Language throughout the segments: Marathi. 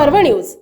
न्यूज.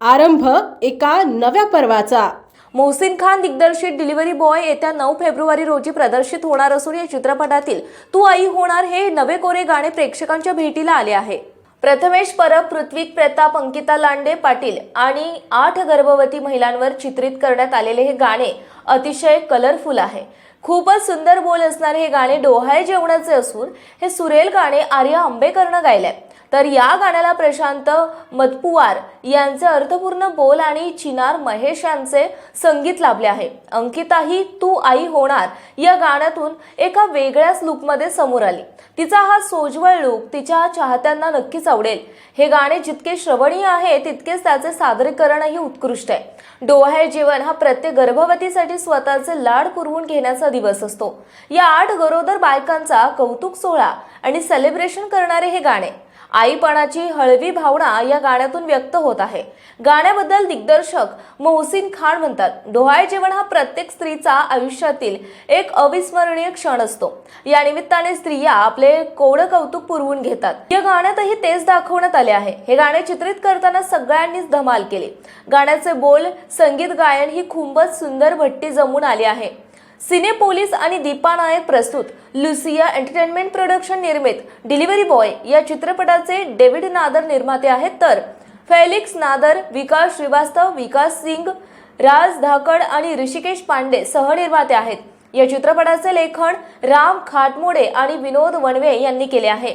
आरंभ एका नव्या पर्वाचा. मोहसिन खान दिग्दर्शित डिलिव्हरी बॉय येत्या नऊ फेब्रुवारी रोजी प्रदर्शित होणार असून या चित्रपटातील तू आई होणार हे नवे कोरे गाणे प्रेक्षकांच्या भेटीला आले आहे. प्रथमेश परब पृथ्वीक प्रताप अंकिता लांडे पाटील आणि आठ गर्भवती महिलांवर चित्रित करण्यात आलेले हे गाणे अतिशय कलरफुल आहे. खूपच सुंदर बोल असणारे हे गाणे डोहाळे जेवणाचे असून हे सुरेल गाणे आर्या आंबेकरनं गायले तर या गाण्याला प्रशांत मतपुवार यांचे अर्थपूर्ण बोल आणि चिनार महेश यांचे संगीत लाभले आहे. अंकिताही तू आई होणार या गाण्यातून एका वेगळ्याच लुकमध्ये समोर आली. तिचा हा सोज्वळ लुक तिच्या चाहत्यांना नक्कीच आवडेल. हे गाणे जितके श्रवणीय आहे तितकेच त्याचे सादरीकरणही उत्कृष्ट आहे. डोहाळे जीवन हा प्रत्येक गर्भवतीसाठी स्वतःचे लाड पुरवून घेण्याचा दिवस असतो. या आठ गरोदर बायकांचा कौतुक सोहळा आणि सेलिब्रेशन करणारे हे गाणे. आईपणाची हळवी भावना या गाण्यातून व्यक्त होत आहे. गाण्याबद्दल दिग्दर्शक मोहसिन खान म्हणतात डोहाळे जेवण हा प्रत्येक स्त्रीचा आयुष्यातील एक अविस्मरणीय क्षण असतो. या निमित्ताने स्त्रिया आपले कोवडं कौतुक पुरवून घेतात. या गाण्यातही तेच दाखवण्यात आले आहे. हे गाणे चित्रित करताना सगळ्यांनीच धमाल केली. गाण्याचे बोल संगीत गायन ही खूपच सुंदर भट्टी जमून आली आहे. सिने पोलीस आणि दीपा नायक प्रस्तुत लुसिया एंटरटेनमेंट प्रोडक्शन निर्मित डिलिव्हरी बॉय या चित्रपटाचे डेव्हिड नादर निर्माते आहेत तर फेलिक्स नादर विकास श्रीवास्तव विकास सिंग राज धाकड आणि ऋषिकेश पांडे सहनिर्माते आहेत. या चित्रपटाचे लेखन राम खाटमोडे आणि विनोद वनवे यांनी केले आहे.